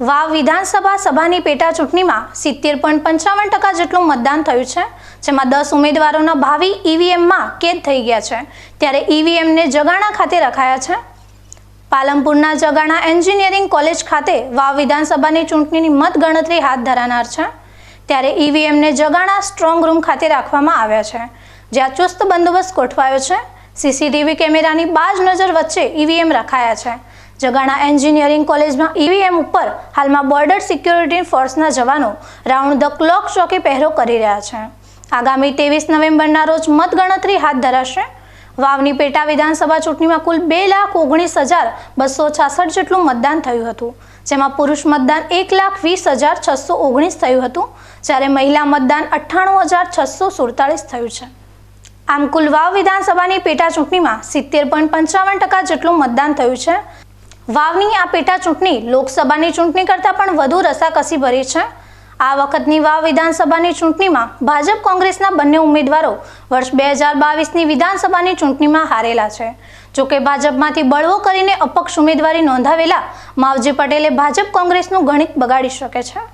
વાવ વિધાનસભા સભાની પેટા ચૂંટણીમાં સિત્તેર પોઈન્ટ પંચાવન ટકા જેટલું મતદાન થયું છે, જેમાં દસ ઉમેદવારોના ભાવિ ઈવીએમમાં કેદ થઈ ગયા છે. ત્યારે ઈવીએમને જગાણા ખાતે રખાયા છે. પાલનપુરના જગાણા એન્જિનિયરિંગ કોલેજ ખાતે વાવ વિધાનસભાની ચૂંટણીની મતગણતરી હાથ ધરાનાર છે. ત્યારે ઈવીએમને જગાણા સ્ટ્રોંગ રૂમ ખાતે રાખવામાં આવ્યા છે, જ્યાં ચુસ્ત બંદોબસ્ત ગોઠવાયો છે. સીસીટીવી કેમેરાની બાજ નજર વચ્ચે ઈવીએમ રખાયા છે. જગાણા એન્જિનિયરિંગ કોલેજમાં ઈવીએમ ઉપર હાલમાં બોર્ડર સિક્યોરિટી ફોર્સના જવાનો રાઉન્ડ ધ ક્લોક ચોકી પહેરો કરી રહ્યા છે. આગામી ત્રેવીસ નવેમ્બરના રોજ મતગણતરી હાથ ધરાશે. વાવની પેટા વિધાનસભા ચૂંટણીમાં કુલ બે લાખ ઓગણીસ હજાર બસો છાસઠ જેટલું મતદાન થયું હતું. જેમાં પુરુષ મતદાન એક લાખ વીસ હજાર છસો ઓગણીસ થયું હતું, જ્યારે મહિલા મતદાન અઠ્ઠાણું હજાર છસો સુડતાલીસ થયું છે. આમ કુલ વાવ વિધાનસભાની પેટા ચૂંટણીમાં સિત્તેર પોઈન્ટ પંચાવન ટકા જેટલું મતદાન થયું છે વાવની આ પેટા ચૂંટણી લોકસભાની ચૂંટણી કરતાં પણ વધુ રસાકસી ભરી છે. આ વખતની વાવ વિધાનસભાની ચૂંટણીમાં ભાજપ કોંગ્રેસના બંને ઉમેદવારો વર્ષ બે હજાર બાવીસની વિધાનસભાની ચૂંટણીમાં હારેલા છે. જોકે ભાજપમાંથી બળવો કરીને અપક્ષ ઉમેદવારી નોંધાવેલા માવજી પટેલે ભાજપ કોંગ્રેસનું ગણિત બગાડી શકે છે.